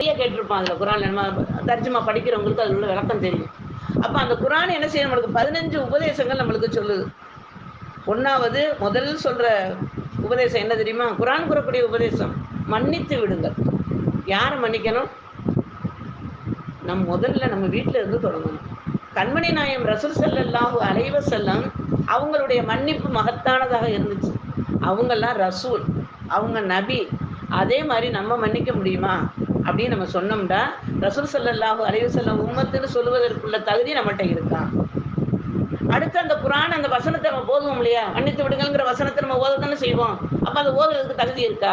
நிறைய கேட்டிருப்பான் அதில் குரான். நம்ம தர்ஜுமா படிக்கிறவங்களுக்கு அதில் உள்ள விளக்கம் தெரியும். அப்போ அந்த குரான் என்ன செய்யும்? நம்மளுக்கு பதினஞ்சு உபதேசங்கள் நம்மளுக்கு சொல்லுது. ஒன்றாவது முதல் சொல்கிற உபதேசம் என்ன தெரியுமா? குரான் கூறக்கூடிய உபதேசம் மன்னித்து விடுங்கள். யாரை மன்னிக்கணும்? நம் முதல்ல நம்ம வீட்டில் இருந்து தொடங்கணும். கண்மணி நாயம் ரசூல் ஸல்லல்லாஹு அலைவ செல்லம் அவங்களுடைய மன்னிப்பு மகத்தானதாக இருந்துச்சு. அவங்கெல்லாம் ரசூல் அவங்க நபி. அதே மாதிரி நம்ம மன்னிக்க முடியுமா? அப்படின்னு நம்ம சொன்னோம்னா ரசூல் சல்லாஹூ அலைஹி வஸல்லம் உம்மத்துன்னு சொல்லுவதற்குள்ள தகுதி நம்மகிட்ட இருக்கா? அடுத்து அந்த குரான் அந்த வசனத்தை நம்ம போதுவோம் இல்லையா? மன்னித்து விடுங்கிற வசனத்தை நம்ம ஓத தானே செய்வோம். அப்போ அது ஓதுறதுக்கு தகுதி இருக்கா?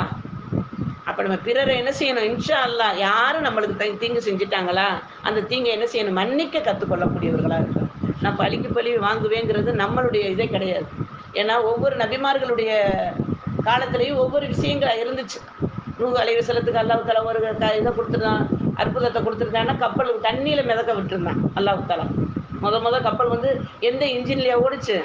அப்போ நம்ம பிறரை என்ன செய்யணும்? இன்ஷா அல்லா யாரும் நம்மளுக்கு தீங்கு செஞ்சுட்டாங்களா? அந்த தீங்கை என்ன செய்யணும்? மன்னிக்க கற்றுக்கொள்ளக்கூடியவர்களாக இருக்கும் நான் பழிக்கு பழி வாங்குவேங்கிறது நம்மளுடைய இதே கிடையாது. ஏன்னா ஒவ்வொரு நபிமார்களுடைய காலத்திலையும் ஒவ்வொரு விஷயங்கள் இருந்துச்சு. நூறு அலைவு செலத்துக்கு அல்லாஹு தலா ஒரு க- இதை கொடுத்துருந்தான் அற்புதத்தை கொடுத்துருந்தான்னா கப்பல் தண்ணியில் மிதக்க விட்டுருந்தான் அல்லாஹு தலா முத முத கப்பல் வந்து எந்த இன்ஜின்லையா ஓடிச்சு.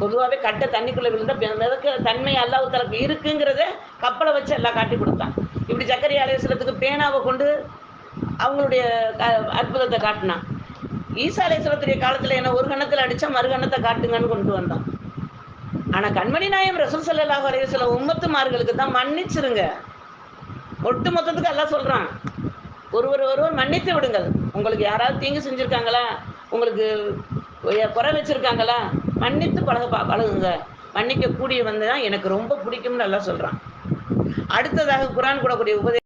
பொதுவாகவே கட்டை தண்ணிக்குள்ளே விழுந்தா மிதக்க தன்மை அல்லாஹ் தலக்கு இருக்குங்கிறத கப்பலை வச்சு எல்லாம் காட்டி கொடுத்தான். இப்படி சக்கரை அலையசலத்துக்கு பேனாவை கொண்டு அவங்களுடைய அற்புதத்தை காட்டினான். ஈசா அலையசலத்துடைய காலத்தில் என்ன ஒரு கணத்தில் அடித்தா மறு கணத்தை காட்டுங்கன்னு கொண்டு வந்தான். ஆனா கண்மணி நாயம் ரசூல் ஸல்லல்லாஹு சில வஸல்லம் உம்மத்துமார்களுக்கு தான் மன்னிச்சிருங்க. ஒட்டு மொத்தத்துக்கு எல்லாம் சொல்றான். ஒருவர் ஒருவர் மன்னித்து விடுங்கள். உங்களுக்கு யாராவது தீங்கு செஞ்சுருக்காங்களா? உங்களுக்கு குறை வச்சிருக்காங்களா? மன்னித்து பழக பா பழகுங்க. மன்னிக்க கூடிய வந்து தான் எனக்கு ரொம்ப பிடிக்கும்னு நல்லா சொல்றான். அடுத்ததாக குரான் கூடக்கூடிய உபதே